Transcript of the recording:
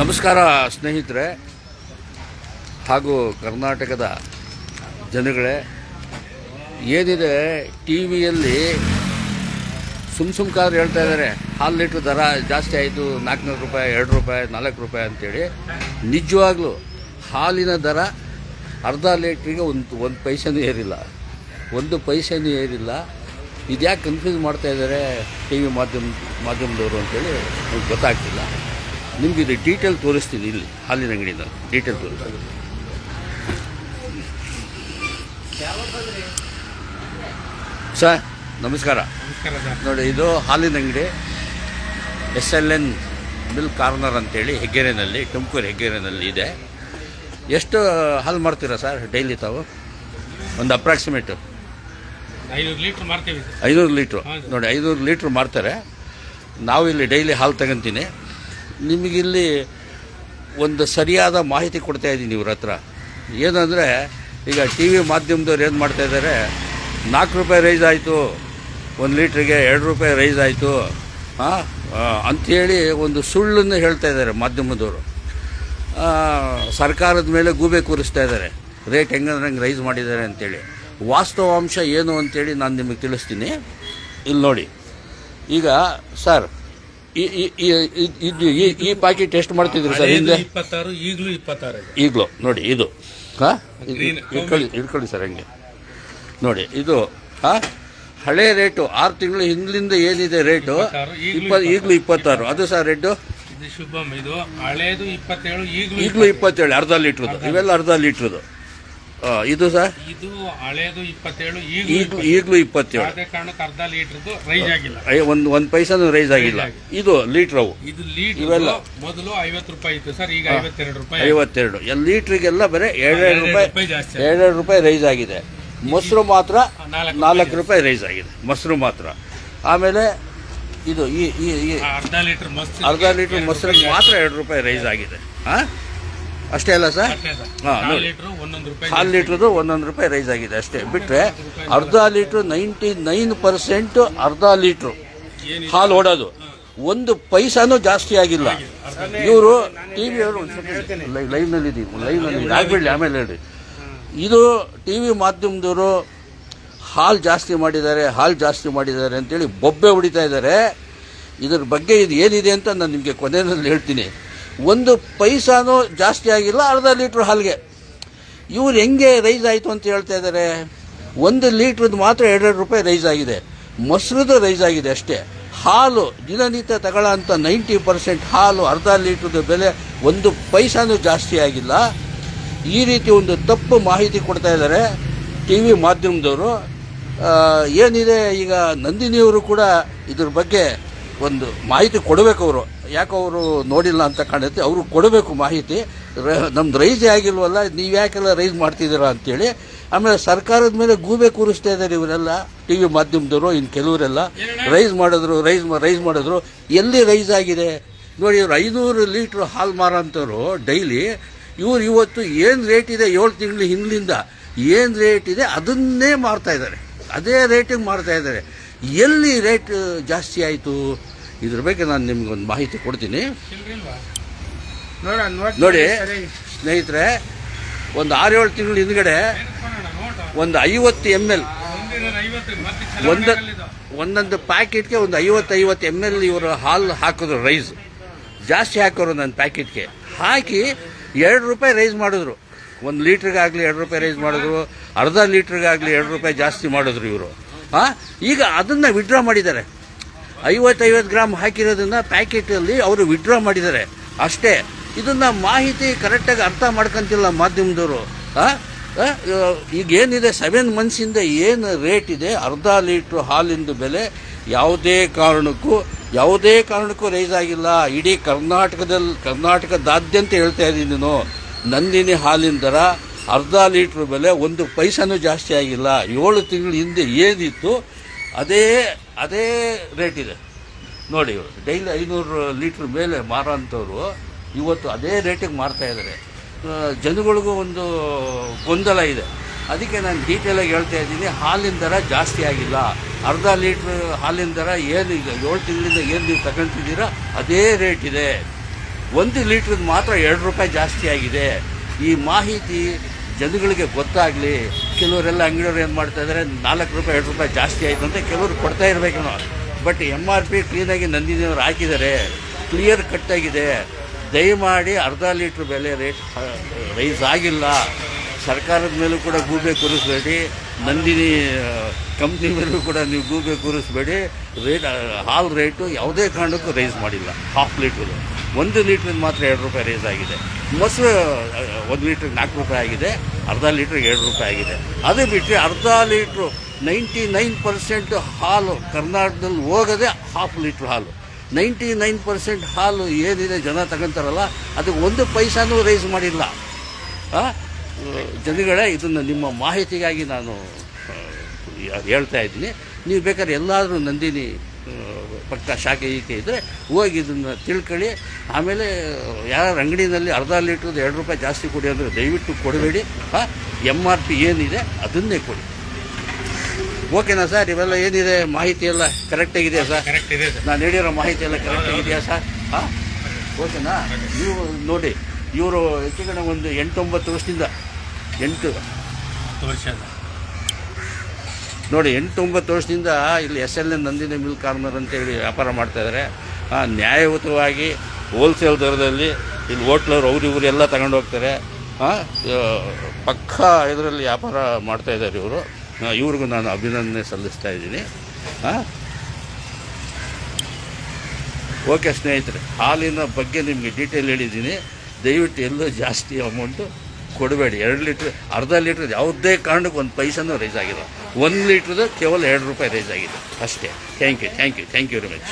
ನಮಸ್ಕಾರ, ಸ್ನೇಹಿತರೆ. ಹಾಗೂ ಕರ್ನಾಟಕದ ಜನಗಳೇ, ಏನಿದೆ ಟಿ ವಿಯಲ್ಲಿ ಸುಮ್ ಸುಮ್ಕಾದ್ರೆ ಹೇಳ್ತಾ ಇದ್ದಾರೆ. ಹಾಲು ಲೀಟ್ರ್ ದರ ಜಾಸ್ತಿ ಆಯಿತು, ನಾಲ್ಕುನೂರು ರೂಪಾಯಿ, ಎರಡು ರೂಪಾಯಿ, ನಾಲ್ಕು ರೂಪಾಯಿ ಅಂತೇಳಿ. ನಿಜವಾಗ್ಲೂ ಹಾಲಿನ ದರ ಅರ್ಧ ಲೀಟ್ರಿಗೆ ಒಂದು ಒಂದು ಪೈಸೆನೂ ಏರಿಲ್ಲ. ಒಂದು ಪೈಸೆನೂ ಏರಿಲ್ಲ. ಇದ್ಯಾಕೆ ಕನ್ಫ್ಯೂಸ್ ಮಾಡ್ತಾ ಇದ್ದಾರೆ ಟಿ ವಿ ಮಾಧ್ಯಮ, ಮಾಧ್ಯಮದವರು ಅಂತೇಳಿ ಗೊತ್ತಾಗ್ತಿಲ್ಲ. ನಿಮ್ಗೆ ಇದು ಡೀಟೇಲ್ ತೋರಿಸ್ತೀನಿ ಇಲ್ಲಿ ಹಾಲಿನ ಅಂಗಡಿಯಿಂದ. ಡೀಟೇಲ್ ತೋರಿಸ್ತೀನಿ. ಸರ್ ನಮಸ್ಕಾರ. ನೋಡಿ ಇದು ಹಾಲಿನ ಅಂಗಡಿ. S L N milk corner ಅಂತೇಳಿ ಹೆಗ್ಗೆರೆನಲ್ಲಿ ತುಮಕೂರು ಹೆಗ್ಗೆರೆನಲ್ಲಿ ಇದೆ. ಎಷ್ಟು ಹಾಲು ಮಾಡ್ತೀರಾ ಸರ್ ಡೈಲಿ ತಾವು? ಒಂದು ಅಪ್ರಾಕ್ಸಿಮೇಟು ಐನೂರು ಲೀಟ್ರ್ ಮಾಡ್ತೀವಿ ಐನೂರು ಲೀಟ್ರು. ನೋಡಿ ಐನೂರು ಲೀಟ್ರ್ ಮಾಡ್ತಾರೆ ನಾವು ಇಲ್ಲಿ ಡೈಲಿ ಹಾಲು ತಗೊಂತೀನಿ. ನಿಮಗಿಲ್ಲಿ ಒಂದು ಸರಿಯಾದ ಮಾಹಿತಿ ಕೊಡ್ತಾ ಇದ್ದೀನಿ ಇವ್ರ ಹತ್ರ. ಏನಂದರೆ, ಈಗ ಟಿ ವಿ ಮಾಧ್ಯಮದವ್ರು ಏನು ಮಾಡ್ತಾ ಇದ್ದಾರೆ, ನಾಲ್ಕು ರೂಪಾಯಿ ರೈಸ್ ಆಯಿತು, ಒಂದು ಲೀಟ್ರಿಗೆ ಎರಡು ರೂಪಾಯಿ ರೈಸ್ ಆಯಿತು ಹಾಂ ಅಂಥೇಳಿ ಒಂದು ಸುಳ್ಳನ್ನು ಹೇಳ್ತಾ ಇದ್ದಾರೆ ಮಾಧ್ಯಮದವರು. ಸರ್ಕಾರದ ಮೇಲೆ ಗೂಬೆ ಕೂರಿಸ್ತಾ ಇದ್ದಾರೆ. ರೇಟ್ ಹೆಂಗಂದ್ರೆ ಹಂಗೆ ರೈಸ್ ಮಾಡಿದ್ದಾರೆ ಅಂತೇಳಿ. ವಾಸ್ತವಾಂಶ ಏನು ಅಂತೇಳಿ ನಾನು ನಿಮಗೆ ತಿಳಿಸ್ತೀನಿ. ಇಲ್ಲಿ ನೋಡಿ. ಈಗ, ಸರ್ ಈ ಈ- ಈ- ಈ- ಇದು ಈ- ಈ ಪ್ಯಾಕೆಟ್ ಎಷ್ಟು ಮಾಡ್ತಿದ್ರು ಸರ್ ಹಿಂದೆ? ಇಪ್ಪತ್ತಾರು ಈಗಲೂ ಇಪ್ಪತ್ತಾರು ಇದೆ. ಈಗಲೂ ನೋಡಿ ಇದು. ಹಾಂ? Green, ಇಟ್ಕೊಳ್ಳಿ ಇಟ್ಕೊಳ್ಳಿ ಸರ್ ಹಂಗೆ. ನೋಡಿ ಇದು ಹಾಂ? ಹಳೆ ರೇಟು ಆರು ತಿಂಗಳು ಹಿಂದ್ಲಿಂದ ಏನಿದೆ ರೇಟು? ಇಪ್ಪತ್ತಾರು, ಈಗ್ಲೂ ಇಪ್ಪ ಈಗಲೂ ಇಪ್ಪತ್ತಾರು. ಅದು ಸರ್ ರೇಟು? ಇದು ಶುಭಮ್ ಇದು ಹಳೇದು ಇಪ್ಪತ್ತೇಳು ಈಗಲೂ ಈಗಲೂ ಇಪ್ಪತ್ತೇಳು. ಅರ್ಧ ಲೀಟ್ರದ್ದು. ಇವೆಲ್ಲ ಅರ್ಧ ಲೀಟ್ರದು ಆ, ಇದು ಸರ್ ಇದು ಹಳೇದು ಇಪ್ಪತ್ತೇಳು ಈಗಲೂ ಈಗಲೂ ಈಗಲೂ ಇಪ್ಪತ್ತೇಳು. ಯಾವುದೇ ಕಾರಣಕ್ಕೆ ಅರ್ಧ ಲೀಟ್ರದ್ದು ರೈಸ್ ಆಗಿಲ್ಲ. ಐ- ಒಂದು ಒಂದು ಪೈಸಾನು ರೈಸ್ ಆಗಿಲ್ಲ. ಇದು ಲೀಟ್ರ್ ಅವು. ಇದು ಲೀಟರ್ ಇವೆಲ್ಲ. ಮೊದಲು ಐವತ್ತು ರೂಪಾಯಿ ಇತ್ತು ಸರ್ ಈಗ ಐವತ್ತೆರಡು ರೂಪಾಯಿ. ಐವತ್ತೆರಡು. ಎಲ್ಲ ಲೀಟ್ರಿಗೆಲ್ಲ ಬರೀ ಎರಡೆರಡು ಎರಡೆರಡು ರೂಪಾಯಿ ರೂಪಾಯಿ ಜಾಸ್ತಿ ಆಗಿದೆ. ಎರಡೆರಡು ರೂಪಾಯಿ ರೈಸ್ ಆಗಿದೆ. ಮೊಸರು ಮಾತ್ರ ನಾಲ್ಕು ನಾಲ್ಕು ರೂಪಾಯಿ ರೈಸ್ ಆಗಿದೆ. ಮೊಸರು ಮಾತ್ರ. ಆಮೇಲೆ ಇದು ಈ ಈ ಈ ಆ, ಅರ್ಧ ಲೀಟರ್ ಮೊಸರು ಅರ್ಧ ಲೀಟ್ರ್ ಮೊಸರಿಗೆ ಮಾತ್ರ ಎರಡು ರೂಪಾಯಿ ರೈಸ್ ಆಗಿದೆ. ಹಾಂ ಅಷ್ಟೇ ಅಲ್ಲ ಸರ್? ಹಾಂ ನೋಡಿ. ಹಾಲು ಲೀಟ್ರದು ಒಂದೊಂದು ರೂಪಾಯಿ ರೈಸ್ ಆಗಿದೆ ಅಷ್ಟೇ. ಬಿಟ್ಟರೆ ಅರ್ಧ ಲೀಟ್ರು ನೈಂಟಿ ನೈನ್ ಪರ್ಸೆಂಟ್ ಅರ್ಧ ಲೀಟ್ರು. ಹಾಲು ಓಡೋದು. ಒಂದು ಪೈಸಾನು ಜಾಸ್ತಿ ಆಗಿಲ್ಲ. ಇವರು ಟಿ ವಿ ಅವರು ಲೈವ್ನಲ್ಲಿ ಇದ್ದೀವಿ ಲೈವ್ನಲ್ಲಿ ಆಗಬೇಡಿ ಆಮೇಲೆ ಹೇಳಿ ಇದು ಟಿ ವಿ ಮಾಧ್ಯಮದವರು ಹಾಲು ಜಾಸ್ತಿ ಮಾಡಿದ್ದಾರೆ ಹಾಲು ಜಾಸ್ತಿ ಮಾಡಿದ್ದಾರೆ ಅಂತೇಳಿ ಬೊಬ್ಬೆ ಹೊಡಿತಾ ಇದ್ದಾರೆ. ಇದ್ರ ಬಗ್ಗೆ ಇದು ಏನಿದೆ ಅಂತ ನಾನು ನಿಮಗೆ ಕೊನೆಯಲ್ಲಿ ಹೇಳ್ತೀನಿ. ಒಂದು ಪೈಸಾನೂ ಜಾಸ್ತಿ ಆಗಿಲ್ಲ, ಅರ್ಧ ಲೀಟ್ರ್ ಹಾಲಿಗೆ. ಇವ್ರು ಹೆಂಗೆ ರೈಸ್ ಆಯಿತು ಅಂತ ಹೇಳ್ತಾ ಇದ್ದಾರೆ ಒಂದು ಲೀಟ್ರದ್ದು ಮಾತ್ರ ಎರಡೆರಡು ರೂಪಾಯಿ ರೈಸ್ ಆಗಿದೆ. ಮೊಸರದ್ದು ರೈಸ್ ಆಗಿದೆ ಅಷ್ಟೇ. ಹಾಲು, ದಿನನಿತ್ಯ ತಗೊಳ್ಳೋ ಅಂಥ ನೈಂಟಿ ಪರ್ಸೆಂಟ್ ಹಾಲು, ಅರ್ಧ ಲೀಟ್ರದ್ದು ಬೆಲೆ ಒಂದು ಪೈಸಾನೂ ಜಾಸ್ತಿ ಆಗಿಲ್ಲ. ಈ ರೀತಿ ಒಂದು ತಪ್ಪು ಮಾಹಿತಿ ಕೊಡ್ತಾ ಇದ್ದಾರೆ ಟಿ ವಿ ಮಾಧ್ಯಮದವರು. ಏನಿದೆ ಈಗ ನಂದಿನಿಯವರು ಕೂಡ ಇದ್ರ ಬಗ್ಗೆ ಒಂದು ಮಾಹಿತಿ ಕೊಡಬೇಕು ಅವರು. ಯಾಕೆ ಅವರು ನೋಡಿಲ್ಲ ಅಂತ ಕಾಣುತ್ತೆ. ಅವರು ಕೊಡಬೇಕು ಮಾಹಿತಿ. ನಮ್ದು ರೈಸೇ ಆಗಿಲ್ವಲ್ಲ, ನೀವು ಯಾಕೆಲ್ಲ ರೈಸ್ ಮಾಡ್ತಿದ್ದೀರಾ ಅಂತೇಳಿ. ಆಮೇಲೆ ಸರ್ಕಾರದ ಮೇಲೆ ಗೂಬೆ ಕೂರಿಸ್ತಾ ಇದ್ದಾರೆ ಇವರೆಲ್ಲ. ಟಿ ವಿ ಮಾಧ್ಯಮದವರು ಇನ್ನು ಕೆಲವರೆಲ್ಲ. ರೈಸ್ ಮಾಡಿದ್ರು, ರೈಸ್ ರೈಸ್ ಮಾಡಿದ್ರು. ಎಲ್ಲಿ ರೈಸ್ ಆಗಿದೆ? ನೋಡಿ, ಇವ್ರು ಐನೂರು ಲೀಟ್ರ್ ಹಾಲು ಮಾರೋಂಥವ್ರು ಡೈಲಿ. ಇವ್ರು ಇವತ್ತು ಏನು ರೇಟ್ ಇದೆ ಏಳು ತಿಂಗಳು ಹಿಂದಿನಿಂದ ಏನು ರೇಟ್ ಇದೆ? ಅದನ್ನೇ ಮಾರ್ತಾ ಇದ್ದಾರೆ ಅದೇ ರೇಟಿಗೆ ಮಾರ್ತಾ ಇದ್ದಾರೆ ಎಲ್ಲಿ ರೇಟ್ ಜಾಸ್ತಿ ಆಯಿತು? ಇದ್ರ ಬಗ್ಗೆ ನಾನು ನಿಮ್ಗೊಂದು ಮಾಹಿತಿ ಕೊಡ್ತೀನಿ. ನೋಡಿ ಸ್ನೇಹಿತರೆ ಒಂದು ಆರೇಳು ತಿಂಗಳು ಹಿಂದ್ಗಡೆ ಒಂದು ಐವತ್ತು ಎಂ ಎಲ್ ಒಂದು ಒಂದೊಂದು ಪ್ಯಾಕೆಟ್ಗೆ ಒಂದು ಐವತ್ತು ಐವತ್ತು ಎಂ ಎಲ್ ಇವರು ಹಾಲು ಹಾಕಿದ್ರು ರೈಸ್. ಜಾಸ್ತಿ ಹಾಕೋರು ನನ್ನ ಪ್ಯಾಕೆಟ್ಗೆ. ಹಾಕಿ ಎರಡು ರೂಪಾಯಿ ರೈಸ್ ಮಾಡಿದ್ರು. ಒಂದು ಲೀಟ್ರಿಗಾಗಲಿ ಎರಡು ರೂಪಾಯಿ ರೈಸ್ ಮಾಡಿದ್ರು ಅರ್ಧ ಲೀಟ್ರಿಗಾಗಲಿ ಎರಡು ರೂಪಾಯಿ ಜಾಸ್ತಿ ಮಾಡಿದ್ರು ಇವರು. ಈಗ ಅದನ್ನು ವಿಡ್ರಾ ಮಾಡಿದ್ದಾರೆ. ಐವತ್ತೈವತ್ತು ಗ್ರಾಮ್ ಹಾಕಿರೋದನ್ನ ಪ್ಯಾಕೆಟಲ್ಲಿ ಅವರು ವಿಡ್ರಾ ಮಾಡಿದ್ದಾರೆ. ಅಷ್ಟೇ. ಇದನ್ನು ಮಾಹಿತಿ ಕರೆಕ್ಟಾಗಿ ಅರ್ಥ ಮಾಡ್ಕೊಂತಿಲ್ಲ ಮಾಧ್ಯಮದವರು. ಈಗ ಏನಿದೆ? ಸೆವೆನ್ ಮಂತ್ಸಿಂದ ಏನು ರೇಟ್ ಇದೆ? ಅರ್ಧ ಲೀಟ್ರ್ ಹಾಲಿಂದು ಬೆಲೆ ಯಾವುದೇ ಕಾರಣಕ್ಕೂ ಯಾವುದೇ ಕಾರಣಕ್ಕೂ ರೈಸ್ ಆಗಿಲ್ಲ. ಇಡೀ ಕರ್ನಾಟಕದಲ್ಲಿ ಕರ್ನಾಟಕದಾದ್ಯಂತ ಹೇಳ್ತಾ ಇದ್ದೀನಿ ನಾನು. ನಂದಿನಿ ಹಾಲಿನ ದರ ಅರ್ಧ ಲೀಟ್ರ್ ಬೆಲೆ ಒಂದು ಪೈಸಾನೂ ಜಾಸ್ತಿ ಆಗಿಲ್ಲ. ಏಳು ತಿಂಗಳ ಹಿಂದೆ ಏನಿತ್ತು ಅದೇ ಅದೇ ರೇಟ್ ಇದೆ. ನೋಡಿ ಇವರು ಡೈಲಿ ಐನೂರು ಲೀಟ್ರ್ ಮೇಲೆ ಮಾರೋಂಥವ್ರು ಇವತ್ತು ಅದೇ ರೇಟಿಗೆ ಮಾರ್ತಾ ಇದ್ದಾರೆ ಆ, ಜನಗಳಿಗೂ ಒಂದು ಗೊಂದಲ ಇದೆ. ಅದಕ್ಕೆ ನಾನು ಡೀಟೇಲಾಗಿ ಹೇಳ್ತಾ ಇದ್ದೀನಿ ಹಾಲಿನ ದರ ಜಾಸ್ತಿ ಆಗಿಲ್ಲ. ಅರ್ಧ ಲೀಟ್ರ್ ಹಾಲಿನ ದರ ಏನು ಈಗ ಏಳು ತಿಂಗಳಿಂದ ಏನು ನೀವು ತಗೊಳ್ತಿದ್ದೀರಾ ಅದೇ ರೇಟ್ ಇದೆ. ಒಂದು ಲೀಟ್ರದ್ದು ಮಾತ್ರ ಎರಡು ರೂಪಾಯಿ ಜಾಸ್ತಿ ಆಗಿದೆ. ಈ ಮಾಹಿತಿ ಜನಗಳಿಗೆ ಗೊತ್ತಾಗಲಿ, ಕೆಲವರೆಲ್ಲ ಅಂಗಡಿಯವ್ರು ಏನು ಮಾಡ್ತಾ ಇದ್ದಾರೆ ನಾಲ್ಕು ರೂಪಾಯಿ, ಎರಡು ರೂಪಾಯಿ ಜಾಸ್ತಿ ಆಯಿತು ಅಂತ ಕೆಲವರು ಕೊಡ್ತಾ ಇರಬೇಕೇನೋ ಬಟ್ ಎಂ ಆರ್ ಪಿ ಕ್ಲೀನಾಗಿ ನಂದಿನಿಯವರು ಹಾಕಿದ್ದಾರೆ ಕ್ಲಿಯರ್ ಕಟ್ಟಾಗಿದೆ ದಯಮಾಡಿ ಅರ್ಧ ಲೀಟ್ರ್ ಬೆಲೆ ರೇಟ್ ರೈಸ್ ಆಗಿಲ್ಲ. ಸರ್ಕಾರದ ಮೇಲೂ ಕೂಡ ಗೂಬೆ ಕೂರಿಸ್ಬೇಡಿ. ನಂದಿನಿ ಕಂಪ್ನಿ ಮೇಲೂ ಕೂಡ ನೀವು ಗೂಬೆ ಕೂರಿಸ್ಬೇಡಿ. ರೇಟ್ ಹಾಲ್ ರೇಟು ಯಾವುದೇ ಕಾರಣಕ್ಕೂ ರೈಸ್ ಮಾಡಿಲ್ಲ ಹಾಫ್ ಲೀಟ್ರದು ಒಂದು ಲೀಟ್ರಿಗೆ ಮಾತ್ರ ಎರಡು ರೂಪಾಯಿ ರೇಸ್ ಆಗಿದೆ. ಮೊಸರು ಒಂದು ಲೀಟ್ರಿಗೆ ನಾಲ್ಕು ರೂಪಾಯಿ ಆಗಿದೆ. ಅರ್ಧ ಲೀಟ್ರಿಗೆ ಎರಡು ರೂಪಾಯಿ ಆಗಿದೆ. ಅದು ಬಿಟ್ಟರೆ ಅರ್ಧ ಲೀಟ್ರು, ನೈಂಟಿ ನೈನ್ ಪರ್ಸೆಂಟ್ ಹಾಲು ಕರ್ನಾಟಕದಲ್ಲಿ ಹೋಗೋದೇ ಹಾಫ್ ಲೀಟ್ರ್ ಹಾಲು. ನೈಂಟಿ ನೈನ್ ಪರ್ಸೆಂಟ್ ಹಾಲು ಏನಿದೆ ಜನ ತಗೊಂತಾರಲ್ಲ, ಅದಕ್ಕೆ ಒಂದು ಪೈಸಾನೂ ರೈಸ್ ಮಾಡಿಲ್ಲ. ಜನಗಳೇ ಇದನ್ನು ನಿಮ್ಮ ಮಾಹಿತಿಗಾಗಿ ನಾನು ಹೇಳ್ತಾ ಇದ್ದೀನಿ. ನೀವು ಬೇಕಾದ್ರೆ ಎಲ್ಲಾದರೂ ನಂದಿನಿ ಪಕ್ಕ ಶಾಖೆ ಈಕೆ ಇದ್ದರೆ ಹೋಗಿ ಇದನ್ನು ತಿಳ್ಕೊಳ್ಳಿ. ಆಮೇಲೆ ಯಾರ ಅಂಗಡಿನಲ್ಲಿ ಅರ್ಧ ಲೀಟ್ರದ್ದು ಎರಡು ರೂಪಾಯಿ ಜಾಸ್ತಿ ಕೊಡಿ ಅಂದರೆ ದಯವಿಟ್ಟು ಕೊಡಬೇಡಿ. ಹಾಂ? ಎಂ ಆರ್ ಪಿ ಏನಿದೆ ಅದನ್ನೇ ಕೊಡಿ. ಓಕೆನಾ ಸರ್? ಇವೆಲ್ಲ ಏನಿದೆ? ಮಾಹಿತಿ ಎಲ್ಲ ಕರೆಕ್ಟಾಗಿದೆಯಾ ಸರ್? ಕರೆಕ್ಟ್ ಇದೆ ನಾನು ಹೇಳಿರೋ ಮಾಹಿತಿ ಎಲ್ಲ ಕರೆಕ್ಟಾಗಿದೆಯಾ ಸರ್? ಹಾಂ? ಓಕೆನಾ? ನೀವು ನೋಡಿ ಇವರು ಹೆಚ್ಚು ಕಡೆ ಒಂದು ಎಂಟೊಂಬತ್ತು ವರ್ಷದಿಂದ ಎಂಟು ವರ್ಷ ನೋಡಿ ಎಂಟೊಂಬತ್ತು ವರ್ಷದಿಂದ ಇಲ್ಲಿ S L N Nandini milk corner ಅಂತೇಳಿ ವ್ಯಾಪಾರ ಮಾಡ್ತಾ ಇದ್ದಾರೆ ಆ, ನ್ಯಾಯಯುತವಾಗಿ ಹೋಲ್ಸೇಲ್ ದರದಲ್ಲಿ ಇಲ್ಲಿ ಹೋಟ್ಲವ್ರು ಅವ್ರು ಇವರು ಎಲ್ಲ ತಗೊಂಡು ಹೋಗ್ತಾರೆ. ಪಕ್ಕ ಇದರಲ್ಲಿ ವ್ಯಾಪಾರ ಮಾಡ್ತಾ ಇದ್ದಾರೆ ಇವರು. ಇವ್ರಿಗೂ ನಾನು ಅಭಿನಂದನೆ ಸಲ್ಲಿಸ್ತಾ ಇದ್ದೀನಿ. ಹಾಂ ಓಕೆ ಸ್ನೇಹಿತರೆ ಹಾಲಿನ ಬಗ್ಗೆ ನಿಮಗೆ ಡೀಟೇಲ್ ಹೇಳಿದ್ದೀನಿ. ದಯವಿಟ್ಟು ಎಲ್ಲೂ ಜಾಸ್ತಿ ಅಮೌಂಟು ಕೊಡಬೇಡಿ. ಎರಡು ಲೀಟ್ರ್ ಅರ್ಧ ಲೀಟ್ರ್ ಯಾವುದೇ ಕಾರಣಕ್ಕೂ ಒಂದು ಪೈಸನೂ ರೈಸ್ ಆಗಿಲ್ಲ. ಒಂದು ಲೀಟ್ರದ್ದು ಕೇವಲ ಎರಡು ರೂಪಾಯಿ ರೈಸ್ ಆಗಿದೆ. ಅಷ್ಟೇ. Thank you thank you thank you very much